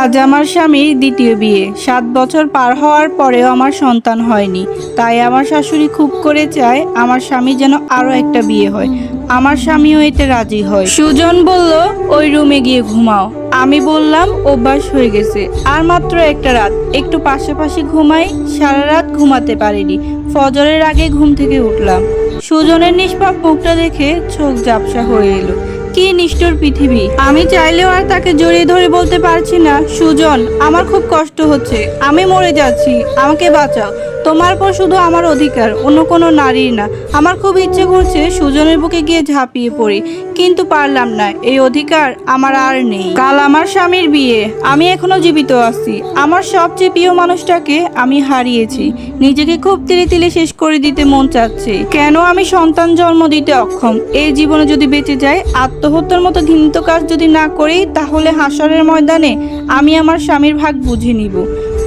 আজ আমার স্বামীর দ্বিতীয় বিয়ে। সাত বছর পার হওয়ার পরেও আমার সন্তান হয়নি। তাই আমার শাশুড়ি খুব করে চায় আমার স্বামী যেন আরও একটা বিয়ে হয়। আমার স্বামীও এতে রাজি হয়। সুজন বলল, ওই রুমে গিয়ে ঘুমাও। আমি বললাম, অভ্যাস হয়ে গেছে। আর মাত্র একটা রাত। একটু পাশাপাশি ঘুমাই, সারা রাত ঘুমাতে পারিনি। ফজরের আগে ঘুম থেকে উঠলাম। সুজনের নিষ্পাপ মুখটা দেখে চোখ ঝাপসা হয়ে এলো। কি নিষ্ঠুর পৃথিবী? আমি চাইলেও আর তাকে জড়িয়ে ধরে বলতে পারছি না। সুজন, আমার খুব কষ্ট হচ্ছে। আমি মরে যাচ্ছি। আমাকে বাঁচাও। তোমার পর শুধু আমার অধিকার, অন্য কোনো নারীর না। আমার খুব ইচ্ছে করছে সুজনের বুকে গিয়ে ঝাঁপিয়ে পড়ি, কিন্তু পারলাম না, এই অধিকার আমার আর নেই। কাল আমার স্বামীর বিয়ে, আমি এখনও জীবিত আছি। আমার সবচেয়ে প্রিয় মানুষটাকে আমি হারিয়েছি। নিজেকে খুব তিলে তিলে শেষ করে দিতে মন চাচ্ছে। কেন আমি সন্তান জন্ম দিতে অক্ষম? এই জীবনে যদি বেঁচে যাই, আত্মহত্যার মতো ঘৃণিত কাজ যদি না করি, তাহলে হাসরের ময়দানে আমি আমার স্বামীর ভাগ বুঝে নিব।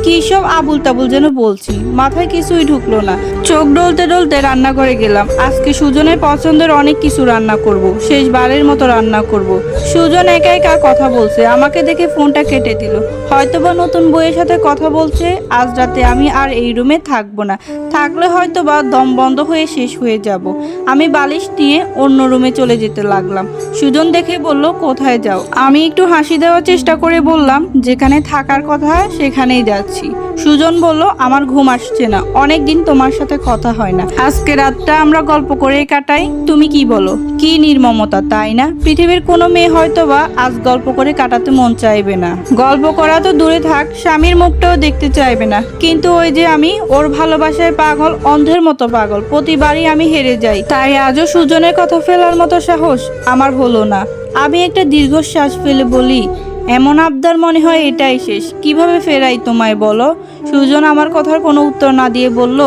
কি সব আবুল তাবুল যেন বলছি? মাথায় কিছুই ঢুকলো না। চোখ ডলতে ডলতে রান্নাঘরে গেলাম। আজকে সুজনের পছন্দের অনেক কিছু রান্না করব। শেষবারের মতো রান্না করব। সুজন একা একা কথা বলছে। আমাকে দেখে ফোনটা কেটে দিল। হয়তোবা নতুন বইয়ের সাথে কথা বলছে। আজ রাতে আমি আর এই রুমে থাকব না। থাকলে হয়তোবা দম বন্ধ হয়ে শেষ হয়ে যাব। আমি বালিশ নিয়ে অন্য রুমে চলে যেতে লাগলাম। সুজন দেখে বলল, কোথায় যাও? আমি একটু হাসি দেওয়ার চেষ্টা করে বললাম, যেখানে থাকার কথা সেখানেই যাচ্ছি। সুজন বলল, আমার ঘুম আসছে না। অনেক দিন তোমার সাথে কথা হয় না। আজকে রাতটা আমরা গল্প করে কাটাই। তুমি কি বলো? কি নির্মমতা, তাই না? পৃথিবীর কোনো মেয়ে হয়তো বা আজ গল্প করে কাটাতে মন চাইবে না। গল্প করা তো দূরে থাক, স্বামীর মুখটাও দেখতে চাইবে না। কিন্তু ওই যে আমি, ওর ভালোবাসায় পাগল, অন্ধের মতো পাগল, প্রতিবারই আমি হেরে যাই। তাই আজও সুজনের কথা ফেলার মতো সাহস আমার হলো না। আমি একটা দীর্ঘশ্বাস ফেলে বলি এমন আবদার মনে হয় এটাই শেষ। কীভাবে ফেরাই তোমায় বলো? সুজন আমার কথার কোনো উত্তর না দিয়ে বলল,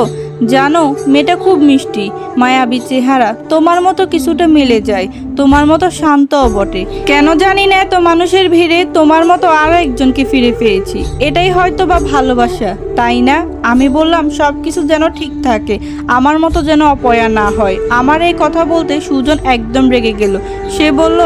জানো, মেয়েটা খুব মিষ্টি, মায়াবী চেহারা, তোমার মতো কিছুটা মিলে যায়। তোমার মতো শান্তও বটে। কেন জানি না এত মানুষের ভিড়ে তোমার মতো আরও একজনকে ফিরে পেয়েছি। এটাই হয়তো বা ভালোবাসা, তাই না? আমি বললাম সব কিছু যেন ঠিক থাকে, আমার মতো যেন অপয়া না হয়। আমার এই কথা বলতে সুজন একদম রেগে গেল। সে বলল,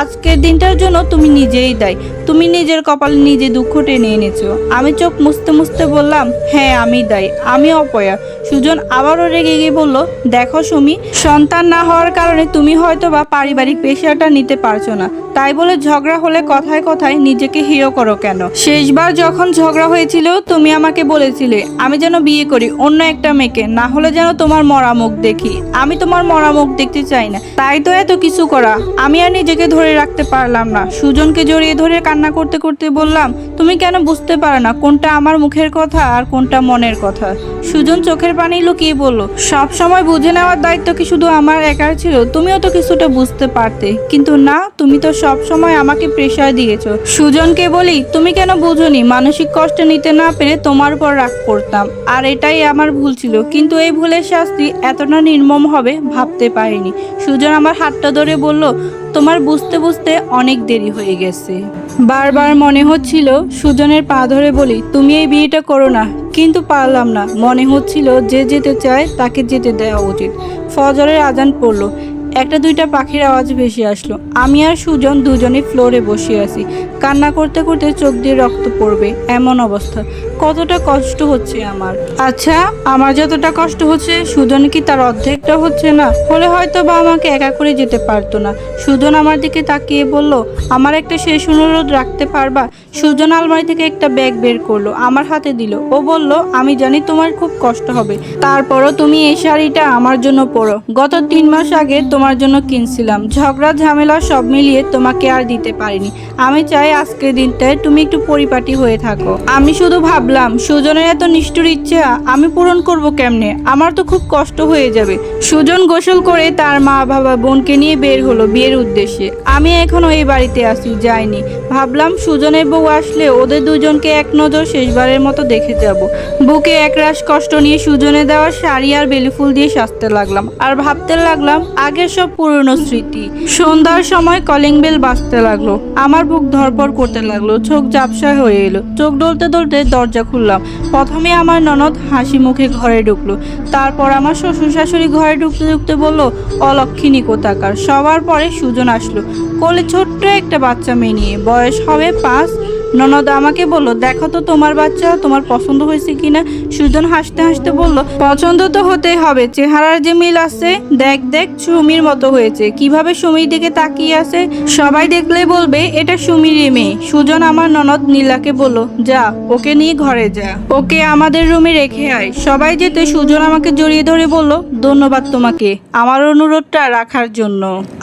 আজকের দিনটার জন্য তুমি নিজেই দায়। তুমি নিজের কপালে নিজে দুঃখ টেনে এনেছো। আমি চোখ মুছতে মুছতে বললাম হ্যাঁ আমি দায়, আমি অপয়া। সুজন আবারও রেগে গিয়ে বলল, দেখো সুমি, সন্তান না হওয়ার কারণে তুমি হয়তো বা পারিবারিক পেশাটা নিতে পারছ না। তাই বলে ঝগড়া হলে কথায় কথায় নিজেকে হিরো করো কেন? শেষবার যখন ঝগড়া হয়েছিল, তুমি আমাকে বলেছিলে, আমি যেন বিয়ে করি অন্য একটা মেয়েকে, না হলে যেন তোমার মরা মুখ দেখি। আমি তোমার মরা মুখ দেখতে চাই না। তাই তো এত কিছু করা। আমি আর নিজেকে ধরে রাখতে পারলাম না। সুজনকে জড়িয়ে ধরে কান্না করতে করতে বললাম, তুমি কেন বুঝতে পারো না কোনটা আমার মুখের কথা আর কোনটা মনের কথা? সুজন চোখের পানি লুকিয়ে বলল সব সময় বুঝে নেওয়ার দায়িত্ব কি শুধু আমার একার ছিল? তুমিও তো কিছুটা বুঝতে পারতে। কিন্তু না, তুমি তো সব সময় আমাকে প্রেশার দিয়েছ। সুজনকে বলি, তুমি কেন বুঝোনি? মানসিক কষ্ট নিতে না পেরে তোমার উপর রাগ করতাম। আর এটাই আমার ভুল ছিল। কিন্তু এই ভুলের শাস্তি এতটা নির্মম হবে ভাবতে পারিনি। সুজন আমার হাতটা ধরে বলল, তোমার বুঝতে বুঝতে অনেক দেরি হয়ে গেছে। বারবার মনে হচ্ছিল, সুজনের পা ধরে বলি, তুমি এই বিয়েটা করো না। কিন্তু পারলাম না। মনে হচ্ছিল, যে যেতে চায় তাকে যেতে দেওয়া উচিত। ফজরের আজান পড়ল। একটা দুইটা পাখির আওয়াজ ভেসে আসলো। আমি আর সুজন দুজনে ফ্লোরে বসে আছি। কান্না করতে করতে চোখ দিয়ে রক্ত পড়বে, এমন অবস্থা। কতটা কষ্ট হচ্ছে আমার। আচ্ছা আমার যতটা কষ্ট হচ্ছে, সুজন কি তার অর্ধেকটা হচ্ছে না? হলে হয়তো বা আমাকে একা করে যেতে পারতো না। সুজন আমার দিকে তাকিয়ে বলল, আমার একটা শেষ অনুরোধ রাখতে পারবা? সুজন আলমারি থেকে একটা ব্যাগ বের করল, আমার হাতে দিল। ও বলল, আমি জানি তোমার খুব কষ্ট হবে। তারপরও তুমি এই শাড়িটা আমার জন্য পরো। গত তিন মাস আগে তোমার জন্য কিনছিলাম। ঝগড়া, ঝামেলা সব মিলিয়ে তোমাকে আর দিতে পারিনি। আমি চাই আজকের দিনটায় তুমি একটু পরিপাটি হয়ে থাকো। আমি শুধু ভাবলাম, সুজনের এত নিষ্ঠুর ইচ্ছা, আমি পূরণ করব কেমনে? আমার তো খুব কষ্ট হয়ে যাবে। সুজন গোসল করে তার মা বাবা বোনকে নিয়ে বের হলো বিয়ের উদ্দেশ্যে। আমি এখনও এই বাড়িতে আসি যাইনি। ভাবলাম সুজনের বউ আসলে ওদের দুজনকে এক নজর শেষবারের মতো দেখে যাব। বুকে একরাশ কষ্ট নিয়ে সুজনে দেওয়া শাড়ি আর বেলি ফুল দিয়ে সাজতে লাগলাম। আর ভাবতে লাগলাম, আগের সব পুরনো স্মৃতি। সন্ধ্যার সময় কলিং বেল বাজতে লাগল। আমার বুক ধরপড় করতে লাগল, চোখ ঝাপসা হয়ে এলো। চোখ ডলতে ডলতে দরজা খুললাম। প্রথমে আমার ননদ হাসি মুখে ঘরে ঢুকলো। তারপর আমার শ্বশুর শাশুড়ি ঘরে ঢুকতে ঢুকতে বলল, অলক্ষিণী কোথাকার? সবার পরে সুজন আসলো, কোলে ছোট্ট একটা বাচ্চা মেয়ে নিয়ে। বয়স হবে পাঁচ ননদ আমাকে বলল, দেখো তো তোমার বাচ্চা, তোমার পছন্দ হয়েছে কিনা? সুজন হাসতে হাসতে বলল, পছন্দ তো হতেই হবে, চেহারার যে মিল আছে, দেখ দেখ, সুমির মতো হয়েছে। কীভাবে সুমির দিকে তাকিয়ে আছে, সবাই দেখলে বলবে, এটা সুমিরই মেয়ে। সুজন আমার ননদ নীলাকে বলল, যা, ওকে নিয়ে ঘরে যা। ওকে আমাদের রুমে রেখে আয়। সবাই যেতে সুজন আমাকে জড়িয়ে ধরে বলল ধন্যবাদ তোমাকে আমার অনুরোধটা রাখার জন্য।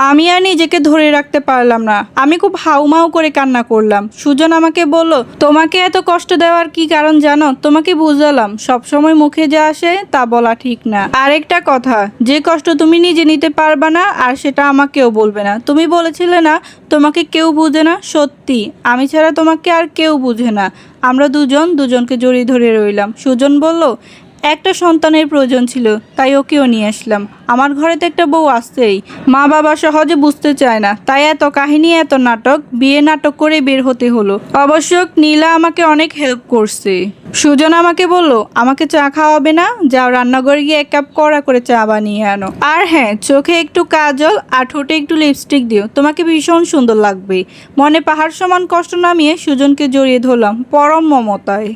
আমি আর নিজেকে ধরে রাখতে পারলাম না। আমি খুব হাউমাউ করে কান্না করলাম। সুজন আমাকে বলল, তোমাকে এত কষ্ট দেওয়ার কি কারণ জানো? তোমাকে বুঝালাম। সবসময় মুখে যা আসে তা বলা ঠিক না। আরেকটা কথা, যে কষ্ট তুমি নিজে নিতে পারবা না আর সেটা আমাকেও বলবে না। তুমি বলেছিলে না, তোমাকে কেউ বুঝে না। সত্যি, আমি ছাড়া তোমাকে আর কেউ বুঝে না। আমরা দুজন, দুজনকে জড়িয়ে ধরে রইলাম। সুজন বলল একটা সন্তানের প্রয়োজন ছিল, তাই ওকেও নিয়ে আসলাম। আমার ঘরে তো একটা বউ আসছেই মা বাবা সহজে বুঝতে চায় না। তাই এত কাহিনী, এত নাটক, বিয়ে নাটক করে বের হতে হলো। অবশ্য নীলা আমাকে অনেক হেল্প করছে। সুজন আমাকে বলল, আমাকে চা খাওয়াবে না? যাও রান্নাঘরে গিয়ে এক কাপ কড়া করে চা বানিয়ে আনো। আর হ্যাঁ চোখে একটু কাজল, আর ঠোঁটে একটু লিপস্টিক দিও। তোমাকে ভীষণ সুন্দর লাগবে। মনে পাহাড় সমান কষ্ট নামিয়ে সুজনকে জড়িয়ে ধরলাম, পরম মমতায়।